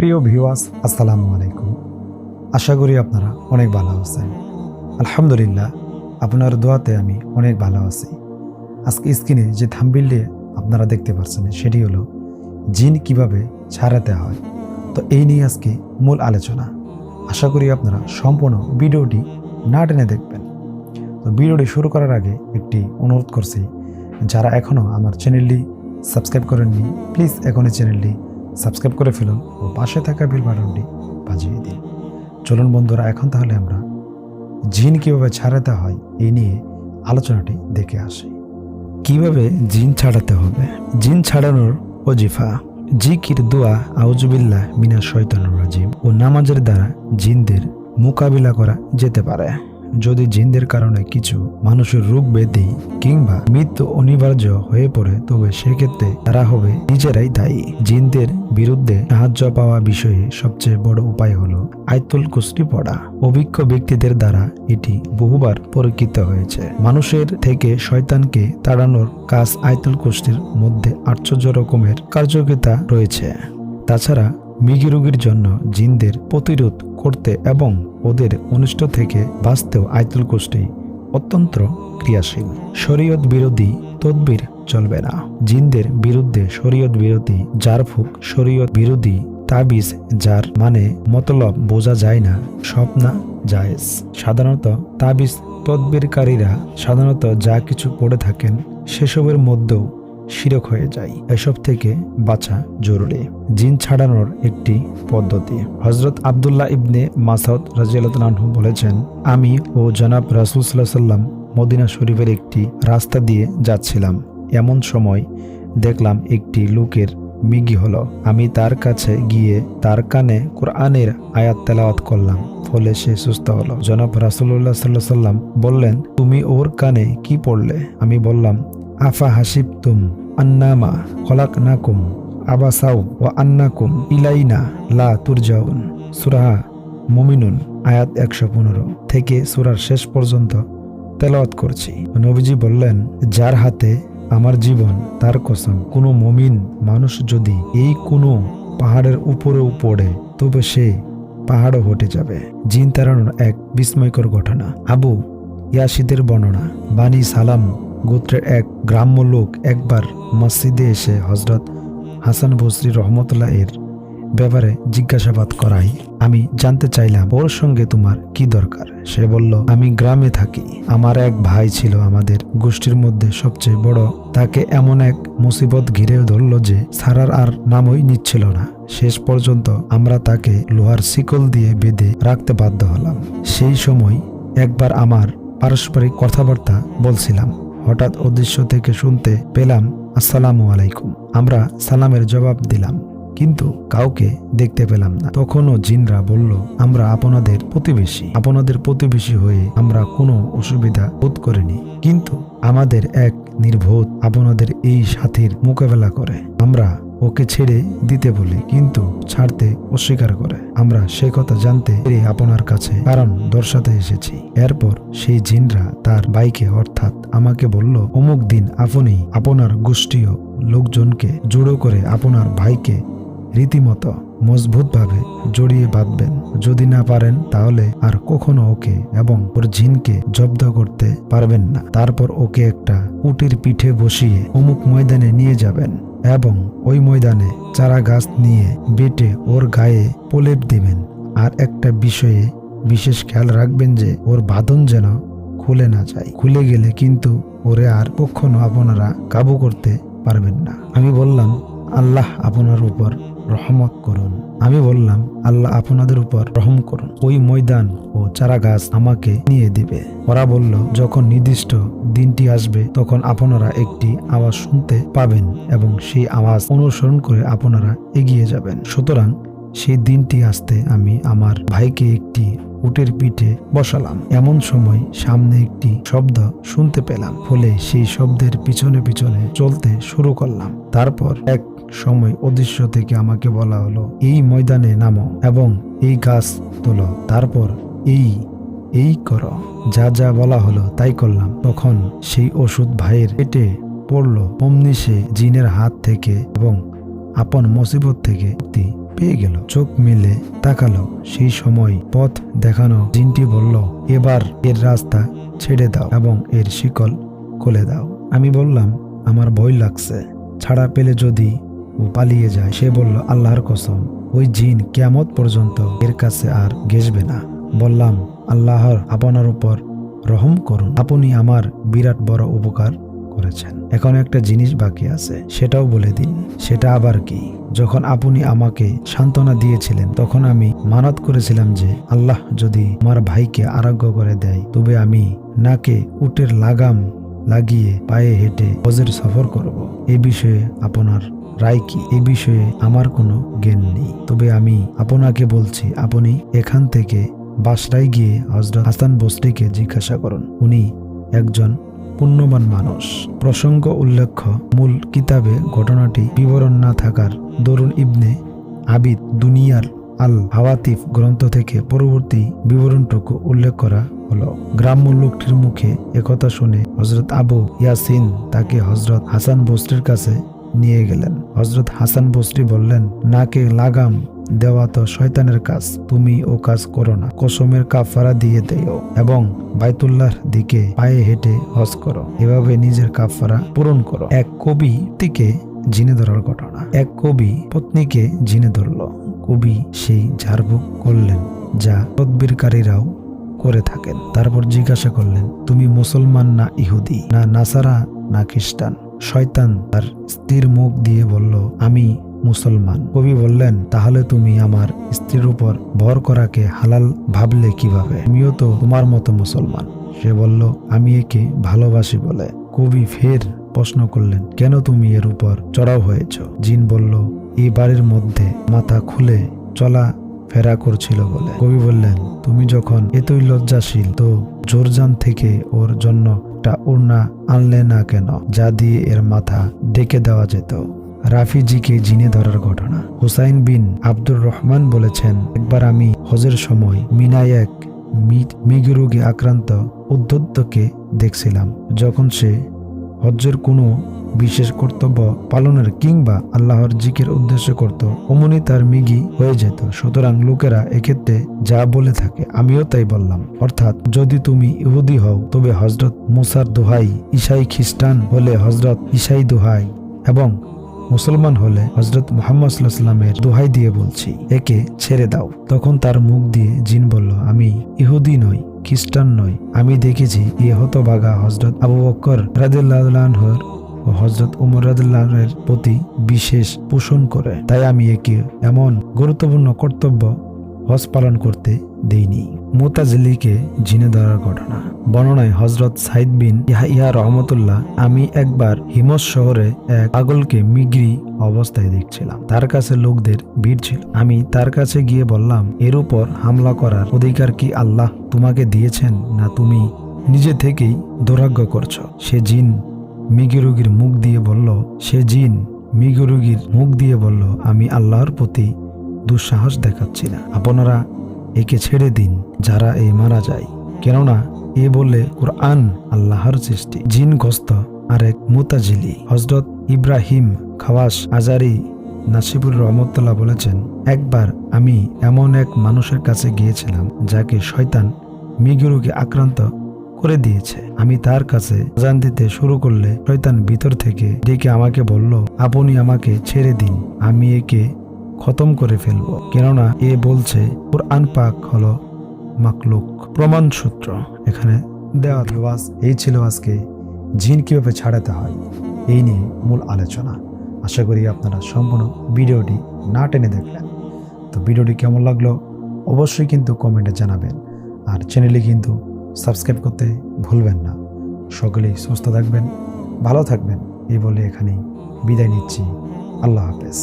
প্রিয় ভিউয়ার্স আসসালামু আলাইকুম। আশা করি আপনারা অনেক ভালো আছেন। আলহামদুলিল্লাহ, আপনার দোয়াতে আমি অনেক ভালো আছি। আজকে স্ক্রিনে যে থাম্বিলটি আপনারা দেখতে পাচ্ছেন সেটি হলো জিন কীভাবে ছাড়াতে হয়। তো এই নিয়ে আজকে মূল আলোচনা। আশা করি আপনারা সম্পূর্ণ ভিডিওটি না টেনে দেখবেন। তো ভিডিওটি শুরু করার আগে একটি অনুরোধ করছি, যারা এখনও আমার চ্যানেলটি সাবস্ক্রাইব করেননি প্লিজ এখনই চ্যানেলটি সাবস্ক্রাইব করে ফেলুন ও পাশে থাকা বেল বাটনটি বাজিয়ে দিন। চলুন বন্ধুরা, এখন তাহলে আমরা জিন কীভাবে ছাড়াতে হয় এই নিয়ে আলোচনাটি দেখে আসি। কীভাবে জিন ছাড়াতে হবে? জিন ছাড়ানোর ওজিফা, জিকির, দোয়া আউজুবিল্লাহ মিনা শয়তানুর রাজিম ও নামাজের দ্বারা জিনদের মোকাবিলা করা যেতে পারে। যদি জিনদের কারণে কিছু মানুষের রোগ ব্যাধি কিংবা মৃত্যু অনিবার্য হয়ে পড়ে, তবে সেক্ষেত্রে তারা হবে নিজেরাই দায়ী। জিনদের বিরুদ্ধে সাহায্য পাওয়া বিষয়ে সবচেয়ে বড় উপায় হল আয়তুল কুস্তি পড়া। অভিজ্ঞ ব্যক্তিদের দ্বারা এটি বহুবার পরীক্ষিত হয়েছে। মানুষের থেকে শয়তানকে তাড়ানোর কাজ আয়তুল কুস্তির মধ্যে আশ্চর্য রকমের কার্যকরিতা রয়েছে। তাছাড়া মৃগী রোগীর জন্য জিনদের প্রতিরোধ করতে এবং ওদের অনিষ্ট থেকে বাঁচতেও আয়তুল কুষ্টি অত্যন্ত ক্রিয়াশীল। শরীয়ত বিরোধী তদবির চলবে না। জিনদের বিরুদ্ধে শরীয়ত বিরোধী জারফুক শরীয়ত বিরোধী তাবিজ যার মানে মতলব বোঝা যায় না, স্বপ্না জায়েজ। সাধারণত তাবিজ তদবিরকারীরা সাধারণত যা কিছু পড়ে থাকেন সেসবের মধ্যেও শিরক হয়ে যায়। এসব থেকে বাঁচা জরুরি। জিন ছাড়ানোর একটি পদ্ধতি। হজরত আবদুল্লাহ ইবনে মাসাউদ রাজিয়ালহু বলেছেন, আমি ও জনাব রাসুল সাল্লাহ সাল্লাম মদিনা শরীফের একটি রাস্তা দিয়ে যাচ্ছিলাম। এমন সময় দেখলাম একটি লোকের মিগি হলো। আমি তার কাছে গিয়ে তার কানে কোরআনের আয়াত তেলাওয়াত করলাম। ফলে সে সুস্থ হলো। জনাব রাসুল্লাহ সাল্লাহ সাল্লাম বললেন, তুমি ওর কানে কি পড়লে? আমি বললাম আফা হাসিব তুম আন্নামা খলাক নাকুম আবাসাউ ও আন্নাকুম ইলাইনা লা তুরজাউন। সুরাহা মুমিনুন, আয়াত একশো পনেরো থেকে সুরার শেষ পর্যন্ত তেলাওয়াত করছি। নবীজি বললেন, যার হাতে আমার জীবন, তার কসম, কোনো মমিন মানুষ যদি এই কোনো পাহাড়ের উপরেও পড়ে, তবে সে পাহাড়ও হটে যাবে। জিন তাড়ানোর এক বিস্ময়কর ঘটনা। আবু ইয়াসিদের বর্ণনা, বানি সালাম গোত্রের এক গ্রাম্য লোক একবার মসজিদে এসে হজরত হাসান বসরি রহমতুল্লাহ এর ব্যাপারে জিজ্ঞাসাবাদ করাই আমি জানতে চাইলাম, ওর সঙ্গে তোমার কি দরকার? সে বলল, আমি গ্রামে থাকি। আমার এক ভাই ছিল আমাদের গোষ্ঠীর মধ্যে সবচেয়ে বড়। তাকে এমন এক মুসিবত ঘিরে ধরল যে সারার আর নামই নিচ্ছিল না। শেষ পর্যন্ত আমরা তাকে লোহার শিকল দিয়ে বেঁধে রাখতে বাধ্য হলাম। সেই সময় একবার আমার পারস্পরিক কথাবার্তা বলছিলাম। হঠাৎ অদৃশ্য থেকে শুনতে পেলাম, আসসালামু আলাইকুম। আমরা সালামের জবাব দিলাম, কিন্তু কাউকে দেখতে পেলাম না। তখনও জিনরা বলল, আমরা আপনাদের প্রতিবেশী। আপনাদের প্রতিবেশী হয়ে আমরা কোনো অসুবিধা বোধ করিনি, কিন্তু আমাদের এক নির্বোধ আপনাদের এই সাথীর মোকাবেলা করে। আমরা ওকে ছেড়ে দিতে বলি, কিন্তু ছাড়তে অস্বীকার করে। আমরা সে কথা জানতে পেরে আপনার কাছে কারণ দর্শাতে এসেছি। এরপর সেই জিনরা তার বাইকে অর্থাৎ আমাকে বলল, অমুক দিন আপনি আপনার গোষ্ঠীয় লোকজনকে জড়ো করে আপনার ভাইকে রীতিমতো মজবুতভাবে জড়িয়ে বাঁধবেন। যদি না পারেন তাহলে আর কখনো ওকে এবং ওর জিনকে জব্দ করতে পারবেন না। তারপর ওকে একটা উটির পিঠে বসিয়ে অমুক ময়দানে নিয়ে যাবেন। এবং ওই ময়দানে চারা গাছ নিয়ে বেটে ওর গায়ে প্রলেপ দেবেন। আর একটা বিষয়ে বিশেষ খেয়াল রাখবেন যে ওর বাঁধন যেন খুলে না যায়। খুলে গেলে কিন্তু ওরে আর কখনো আপনারা কাবু করতে পারবেন না। আমি বললাম, আল্লাহ আপনার উপর রহমত করুন। আমি বললাম, আল্লাহ আপনাদের উপর রহম করুন। ওই ময়দান ও চারা গাছ আমাকে নিয়ে দিবে। ওরা বলল, যখন নির্দিষ্ট দিনটি আসবে, তখন আপনারা একটি আওয়াজ শুনতে পাবেন এবং সেই আওয়াজ অনুসরণ করে আপনারা এগিয়ে যাবেন। সুতরাং সেই দিনটি আসতে আমি আমার ভাইকে একটি উটের পিঠে বসালাম। এমন সময় সামনে একটি শব্দ শুনতে পেলাম। ফলে সেই শব্দের পিছনে পিছনে চলতে শুরু করলাম। তারপর এক সময় অদৃশ্য থেকে আমাকে বলা হলো, এই ময়দানে নামো এবং এই গাছ তোলো। তারপর এই এই কর। যা যা বলা হলো তাই করলাম। তখন সেই ওষুধ ভাইয়ের পেটে পড়ল। অমনি সে জিনের হাত থেকে এবং আপন মুসিবত থেকে পেয়ে গেল। চোখ মেলে তাকালো। সেই সময় পথ দেখানো জিনটি বলল, এবার এর রাস্তা ছেড়ে দাও এবং এর শিকল খুলে দাও। আমি বললাম, আমার ভয় লাগছে। ছাড়া পেলে যদি ও পালিয়ে যায়, সে বলল, আল্লাহর কসম, ওই জিন কেয়ামত পর্যন্ত এর কাছে আর ঘেসবে না। বললাম, আল্লাহর আপনার উপর রহম করুন। আপনি আমার বিরাট বড় উপকার করেছেন। এখন একটা জিনিস বাকি আছে, সেটাও বলে দিন সেটা আবার কি? যখন আপনি আমাকে সান্ত্বনা দিয়েছিলেন, তখন আমি মানত করেছিলাম যে আল্লাহ যদি আমার ভাইকে আরোগ্য করে দেয়, তবে আমি নাকে উটের লাগাম লাগিয়ে পায়ে হেঁটে হজের সফর করব। এ বিষয়ে আপনার রায় কি? এ বিষয়ে আমার কোনো জ্ঞান নেই। তবে আমি আপনাকে বলছি, আপনি এখান থেকে বাসরায় গিয়ে হজরত হাসান বসরিকে জিজ্ঞাসা করুন। উনি একজন পুণ্যবান মানুষ। প্রসঙ্গ উল্লেখ্য, মূল কিতাবে ঘটনাটি বিবরণ না থাকার দরুন ইবনে আবিদ দুনিয়ার আল হাওয়াতিফ গ্রন্থ থেকে পরবর্তী বিবরণটুকু উল্লেখ করা হলো। গ্রাম্য লোকটির মুখে একথা শুনে হজরত আবু ইয়াসিন তাকে হজরত হাসান বসরির কাছে নিয়ে গেলেন। হজরত হাসান বসরি বললেন, নাকে লাগাম দেওয়া তো শয়তানের কাজ, তুমি ও কাজ করো না। কসমের কাফারা দিয়ে দেও এবং বাইতুল্লাহর দিকে পায়ে হেঁটে হজ করো। এভাবে নিজের কাফারা পূরণ করো। এক কবি থেকে জিনে ধরার ঘটনা। এক কবি পত্নীকে জিনে ধরল। কবি সেই ঝাড়ফুঁক করলেন যা তদবিরকারীরাও করে থাকেন। তারপর জিজ্ঞাসা করলেন, তুমি মুসলমান না ইহুদি? না নাসারা, না খ্রিস্টান? শয়তান তার স্ত্রীর মুখ দিয়ে বলল, আমি মুসলমান। কবি বললেন, তাহলে তুমি আমার স্ত্রীর উপর ভর করাকে হালাল ভাবলে কীভাবে? আমিও তো তোমার মতো মুসলমান। সে বলল, আমি একে ভালোবাসি বলে। কবি ফের প্রশ্ন করলেন, কেন তুমি এর উপর চড়াও হয়েছ? জিন বলল এই বাড়ির মধ্যে মাথা খুলে চলা ফেরা করছিল বলে। কবি বললেন, তুমি যখন এতই লজ্জাশীল, তো জোরজান থেকে ওর জন্য একটা উড়না আনলে না কেন? যা দিয়ে এর মাথা ডেকে দেওয়া যেত। রাফিজিকে জিনে ধরার ঘটনা। হুসাইন বিন আব্দুর রহমান বলেছেন, একবার আমি হজের সময় মিনায় এক আক্রান্ত উদ্ধত্তকে দেখছিলাম। যখন সে হজ্জের কোনো বিশেষ কর্তব্য পালনের কিংবা আল্লাহর জিকের উদ্দেশ্য করত, অমনি তার মিগি হয়ে যেত। সুতরাং লোকেরা এক্ষেত্রে যা বলে থাকে, আমিও তাই বললাম। অর্থাৎ, যদি তুমি ইহুদি হও, তবে হজরত মুসার দোহাই ইসাই খ্রিস্টান হলে হজরত ইসাই দোহাই এবং মুসলমান হলে হজরত মোহাম্মদ দোহাই দিয়ে বলছি, একে ছেড়ে দাও। তখন তার মুখ দিয়ে জিন বলল, আমি ইহুদি নই, খ্রিস্টান নই। আমি দেখেছি এ হতবাগা হজরত আবু বক্কর রাজুল্লাহর ও হজরত উমর রাজুল্লাহের প্রতি বিশেষ পোষণ করে। তাই আমি একে এমন গুরুত্বপূর্ণ কর্তব্য হজ পালন করতে দেইনি মোতাজিলিকে জিনে ধরার ঘটনা। বর্ণনায় হজরত সাইদ বিন ইহা রহমতুল্লাহ, আমি একবার হিমস শহরে এক পাগলকে মিগ্রি অবস্থায় দেখছিলাম। তার কাছে লোকদের ভিড় ছিল। আমি তার কাছে গিয়ে বললাম, এর উপর হামলা করার অধিকার কি আল্লাহ তোমাকে দিয়েছেন না তুমি নিজে থেকেই দুরাগ্য করছ? সে জিন মিগি মুখ দিয়ে বলল, সে জিন মিগি মুখ দিয়ে বলল, আমি আল্লাহর প্রতি দুঃসাহস দেখাচ্ছি না। আপনারা একে ছেড়ে দিন, যারা এই মারা যায়। কেননা এ বলে কোরআন আল্লাহর সৃষ্টি, জিন গস্ত আরেক মুতাজিলি। হজরত ইব্রাহিম খাওয়াস আজারি নাসিবুর রহমতুল্লাহ বলেছেন, একবার আমি এমন এক মানুষের কাছে গিয়েছিলাম, যাকে শয়তান মিগিরোগে আক্রান্ত করে দিয়েছে। আমি তার কাছে আজান দিতে শুরু করলে শয়তান ভিতর থেকে ডেকে আমাকে বলল, আপনি আমাকে ছেড়ে দিন, আমি একে খতম করে ফেলব। কেননা এ বলছে, কোরআন পাক হলো মাকলুক প্রমাণ সূত্র এখানে দেওয়া বাস এই ছিল আজকে জিন কীভাবে ছাড়াতে হয়, এই নিয়ে মূল আলোচনা। আশা করি আপনারা সম্পূর্ণ ভিডিওটি না টেনে দেখলেন। তো ভিডিওটি কেমন লাগল অবশ্যই কিন্তু কমেন্টে জানাবেন। আর চ্যানেলে কিন্তু সাবস্ক্রাইব করতে ভুলবেন না। সকলেই সুস্থ থাকবেন, ভালো থাকবেন, এই বলে এখানেই বিদায় নিচ্ছি। আল্লাহ হাফেজ।